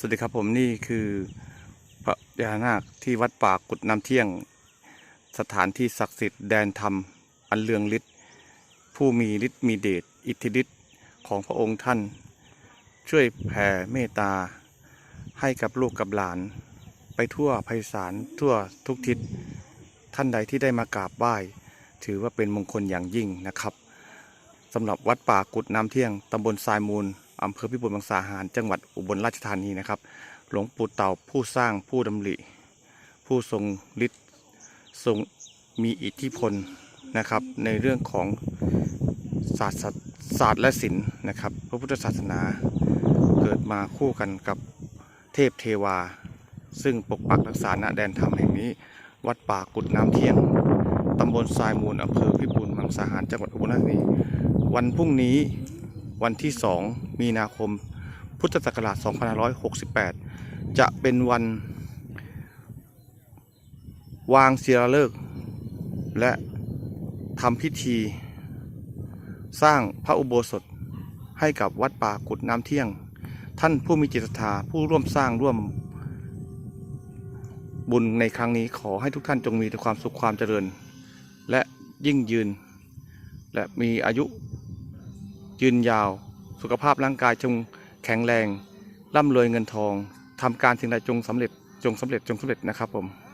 สวัสดีครับผมนี่คือพระยานาคที่วัดป่ากุดน้ำเที่ยง สถานที่ศักดิ์สิทธิ์แดนธรรม อันเลืองฤทธิ์ผู้มีฤทธิ์มีเดชอิทธิฤทธิ์ของพระองค์ท่าน ช่วยแผ่เมตตา ให้กับลูกกับหลาน ไปทั่วไพศาลทั่วทุกทิศท่านใดที่ได้มากราบไหว้ถือว่าเป็นมงคลอย่างยิ่งนะครับสำหรับวัดป่ากุดน้ำเที่ยงตำบลทรายมูล อำเภอพิบูลมังสาหาร จังหวัดอุบลราชธานีนะครับ หลวงปู่เต่าผู้สร้างผู้ดำริ ผู้ทรงฤทธิ์ทรงมีอิทธิพลนะครับ ในเรื่องของศาสตร์ศาสตร์และศิลป์นะครับ พระพุทธศาสนาเกิดมาคู่กันกับเทพเทวา ซึ่งปกปักรักษาณแดนธรรมแห่งนี้ วัดป่ากุดน้ำเที่ยงตำบลทรายมูลอำเภอพิบูลมังสาหารจังหวัดอุบลราชธานีวันพรุ่งนี้ วันที่ 2 มีนาคม พุทธศักราช 2568 จะเป็นวัน วางศิลาฤกษ์และทำพิธี สร้างพระอุโบสถให้กับวัดป่ากุดน้ำเที่ยง ท่านผู้มีจิตศรัทธาผู้ร่วมสร้างร่วมบุญในครั้งนี้ขอให้ทุกท่านจงมีแต่ความสุขความเจริญ และยิ่งยืน และมีอายุ ยืนยาว สุขภาพร่างกายจงแข็งแรง ร่ำรวยเงินทองทำการสิ่งใดจงสำเร็จจงสำเร็จจงสำเร็จนะครับผม